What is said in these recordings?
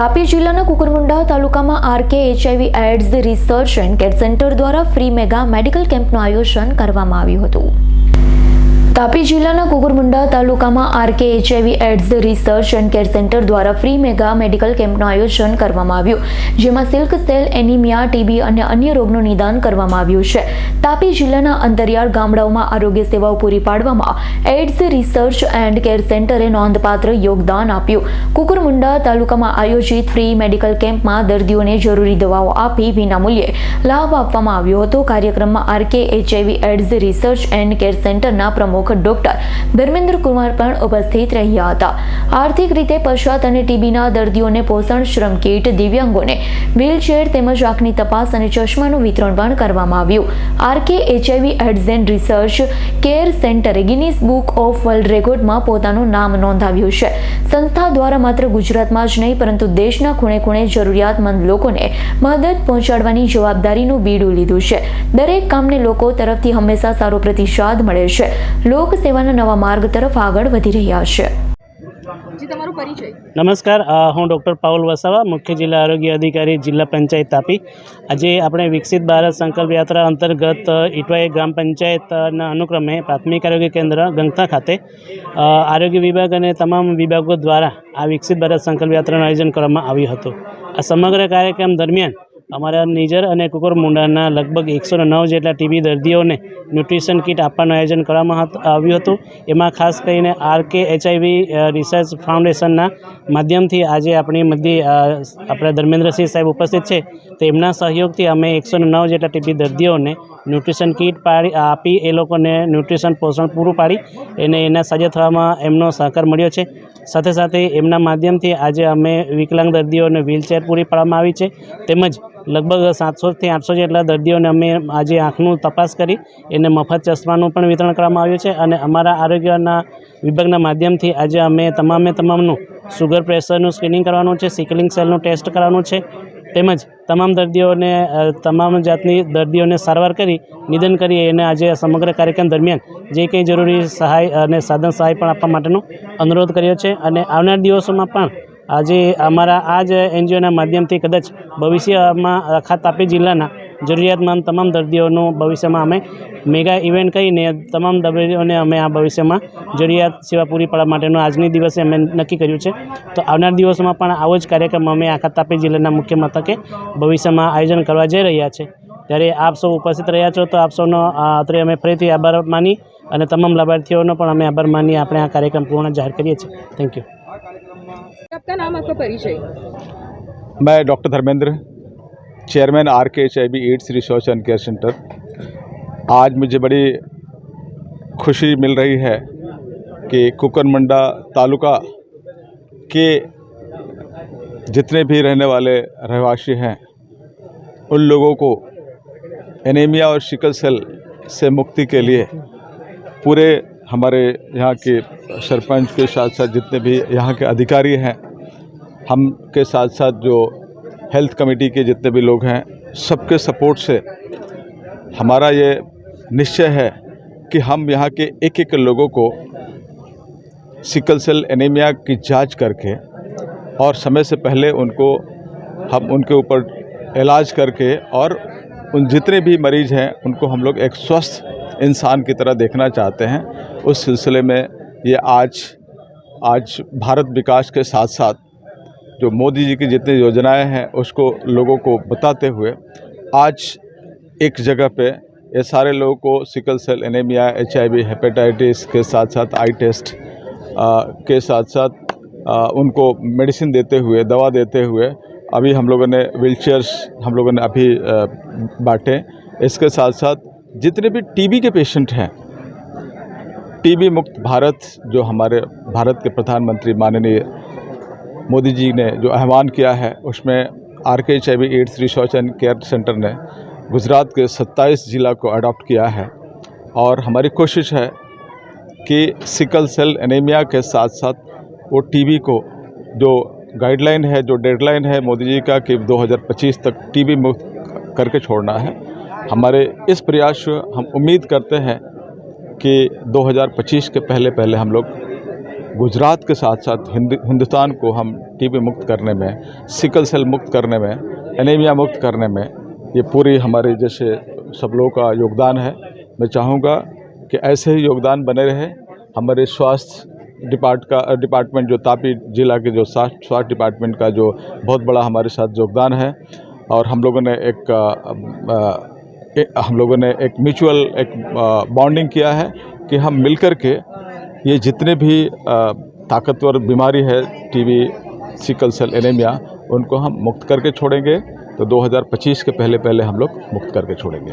તાપી જિલ્લાના કુકરમુંડા તાલુકામાં RK HIV AIDS research and care centre દ્વારા ફ્રી મેગા મેડિકલ કેમ્પનું આયોજન કરવામાં આવ્યું હતું. તાપી જિલ્લાના કુકરમુંડા તાલુકામાં RK HIV AIDS research and care centre દ્વારા ફ્રી મેગા મેડિકલ કેમ્પનું આયોજન કરવામાં આવ્યું, જેમાં સિલ્ક સેલ, એનિમિયા, ટીબી અને અન્ય રોગનું નિદાન કરવામાં આવ્યું છે. તાપી જિલ્લાના અંતરિયાળ ગામડાઓમાં આરોગ્ય સેવાઓ પૂરી પાડવામાં એડ્સ રિસર્ચ એન્ડ કેર સેન્ટરે નોંધપાત્ર યોગદાન આપ્યું. કુકરમુંડા તાલુકામાં આયોજિત ફ્રી મેડિકલ કેમ્પમાં દર્દીઓને જરૂરી દવાઓ આપી વિનામૂલ્યે લાભ આપવામાં આવ્યો હતો. કાર્યક્રમમાં RK HIV AIDS research and care સેન્ટરના પ્રમુખ ડોક્ટર ધર્મેન્દ્ર કુમાર પણ ઉપસ્થિત રહ્યા હતા. આર્થિક રીતે પશ્ચાત અને ટીબીના દર્દીઓને પોષણ શ્રમ કીટ, દિવ્યાંગોને વ્હીલચેર તેમજ આંખની તપાસ અને ચશ્માનું વિતરણ પણ કરવામાં આવ્યું. RK HIV AIDS and research care સેન્ટરે Guinness book of world રેકોર્ડમાં પોતાનું નામ નોંધાવ્યું છે. સંસ્થા દ્વારા માત્ર ગુજરાતમાં જ નહીં, પરંતુ દેશના ખૂણે ખૂણે જરૂરિયાતમંદ લોકોને મદદ પહોંચાડવાની જવાબદારીનું બીડું લીધું છે. દરેક કામને લોકો તરફથી હંમેશા સારો પ્રતિસાદ મળે છે. લોક સેવાના નવા માર્ગ તરફ આગળ વધી રહ્યા છે. જી તમારો પરિચય. નમસ્કાર હું ડૉક્ટર પાઉલ વસાવા મુખ્ય જિલ્લા આરોગ્ય અધિકારી જિલ્લા પંચાયત તાપી. આજે આપણે વિકસિત ભારત સંકલ્પ યાત્રા અંતર્ગત ઇટવાઈ ગ્રામ પંચાયતના અનુક્રમે પ્રાથમિક આરોગ્ય કેન્દ્ર ગંગતા ખાતે આરોગ્ય વિભાગ અને તમામ વિભાગો દ્વારા આ વિકસિત ભારત સંકલ્પ યાત્રાનું આયોજન કરવામાં આવ્યું હતું. આ સમગ્ર કાર્યક્રમ દરમિયાન અમારા નિજર અને કુકરમુંડાના લગભગ એકસો નવ જેટલા ટીબી દર્દીઓને ન્યુટ્રિશન કીટ આપવાનું આયોજન કરવામાં આવ્યું હતું. એમાં ખાસ કરીને આર કે એચઆઈવી રિસર્ચ ફાઉન્ડેશનના માધ્યમથી આજે આપણી મધ્ય આપણા ધર્મેન્દ્રસિંહ સાહેબ ઉપસ્થિત છે. તો એમના સહયોગથી અમે એકસો નવ જેટલા ટીબી દર્દીઓને ન્યુટ્રિશન કીટ પાડી આપી, એ લોકોને ન્યુટ્રિશન પોષણ પૂરું પાડી. એને એના સાજા થવામાં એમનો સહકાર મળ્યો છે. સાથે સાથે એમના માધ્યમથી આજે અમે વિકલાંગ દર્દીઓને વ્હીલચેર પૂરી પાડવામાં આવી છે. તેમજ લગભગ સાતસોથી આઠસો જેટલા દર્દીઓને અમે આજે આંખનું તપાસ કરી, એને મફત ચશ્માનું પણ વિતરણ કરવામાં આવ્યું છે અને અમારા આરોગ્યના વિભાગના માધ્યમથી આજે અમે તમામે તમામનું સુગર પ્રેશરનું સ્ક્રીનિંગ કરવાનું છે સિકલિંગ સેલનું ટેસ્ટ કરવાનું છે, તેમજ તમામ દર્દીઓને તમામ જાતની દર્દીઓને સારવાર કરી, નિદાન કરી એને આજે સમગ્ર કાર્યક્રમ દરમિયાન જે કંઈ જરૂરી સહાય અને સાધન સહાય પણ આપવા માટેનો અનુરોધ કર્યો છે અને આવનાર દિવસોમાં પણ આજે અમારા આ જ એનજીઓના માધ્યમથી કદાચ ભવિષ્યમાં આખા તાપી જિલ્લાના જરૂરિયાતમંદ તમામ દર્દીઓનું ભવિષ્યમાં અમે મેગા ઇવેન્ટ કરીને તમામ દર્દીઓને અમે આ ભવિષ્યમાં જરૂરિયાત સેવા પૂરી પાડવા માટેનું આજની દિવસે અમે નક્કી કર્યું છે. તો આવનાર દિવસોમાં પણ આવો જ કાર્યક્રમ અમે આખા તાપી જિલ્લાના મુખ્ય મથકે ભવિષ્યમાં આયોજન કરવા જઈ રહ્યા છે. ત્યારે આપ સૌ ઉપસ્થિત રહ્યા છો તો આપ સૌનો અત્રે અમે ફરીથી આભાર માની અને તમામ લાભાર્થીઓનો પણ અમે આભાર માની આપણે આ કાર્યક્રમ પૂર્ણ જાહેર કરીએ છીએ. થેન્ક યુ आपका नाम, आपका परिचय? मैं doctor Dharmendra, chairman R K H I B AIDS research and care centre. आज मुझे बड़ी खुशी मिल रही है कि कुकरमंडा तालुका के जितने भी रहने वाले रहवासी हैं, उन लोगों को एनीमिया और शिकल सेल से मुक्ति के लिए पूरे हमारे यहाँ के सरपंच के साथ साथ जितने भी यहाँ के अधिकारी हैं, हम के साथ साथ जो हेल्थ कमेटी के जितने भी लोग हैं, सबके सपोर्ट से हमारा ये निश्चय है कि हम यहाँ के एक एक लोगों को सिकल सेल एनीमिया की जाँच करके और समय से पहले उनको, हम उनके ऊपर इलाज करके और उन जितने भी मरीज़ हैं उनको हम लोग एक स्वस्थ इंसान की तरह देखना चाहते हैं। उस सिलसिले में ये आज आज भारत विकास के साथ साथ जो मोदी जी की जितनी योजनाएँ हैं उसको लोगों को बताते हुए आज एक जगह पे ये सारे लोगों को sickle cell anaemia HIV hepatitis के साथ साथ आई टेस्ट आ, के साथ साथ आ, उनको मेडिसिन देते हुए दवा देते हुए अभी हम लोगों ने व्हीलचेयर्स हम लोगों ने अभी बांटे। इसके साथ साथ जितने भी टीबी के पेशेंट हैं टीबी मुक्त भारत जो हमारे, भारत के प्रधानमंत्री माननीय मोदी जी ने जो आह्वान किया है, उसमें R K H I AIDS research and care centre ने गुजरात के 27 जिला को अडॉप्ट किया है। और हमारी कोशिश है कि सिकल सेल एनीमिया के साथ साथ वो टीबी को जो गाइडलाइन है, जो डेडलाइन है, मोदी जी का कि 2025 तक टीबी मुक्त करके छोड़ना है। हमारे इस प्रयास हम उम्मीद करते हैं कि 2025 के पहले पहले हम लोग गुजरात के साथ साथ हिंद, हिंदुस्तान को हम टीबी मुक्त करने में सिकल सेल मुक्त करने में एनीमिया मुक्त करने में, ये पूरी हमारे जैसे सब लोगों का योगदान है। मैं चाहूँगा कि ऐसे ही योगदान बने रहे, हमारे स्वास्थ्य डिपार्ट का डिपार्टमेंट जो तापी जिला के जो स्वास्थ्य स्वास्थ्य डिपार्टमेंट का जो बहुत बड़ा हमारे साथ योगदान है और हम लोगों ने एक ए, हम लोगों ने एक म्यूचुअल एक बॉन्डिंग किया है कि हम मिलकर के ये जितने भी ताकतवर बीमारी है टीबी सिकल सेल एनेमिया उनको हम मुक्त करके छोड़ेंगे। तो 2025 के पहले पहले हम लोग मुक्त करके छोड़ेंगे।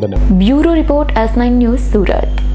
धन्यवाद। Bureau report S nine news Surat.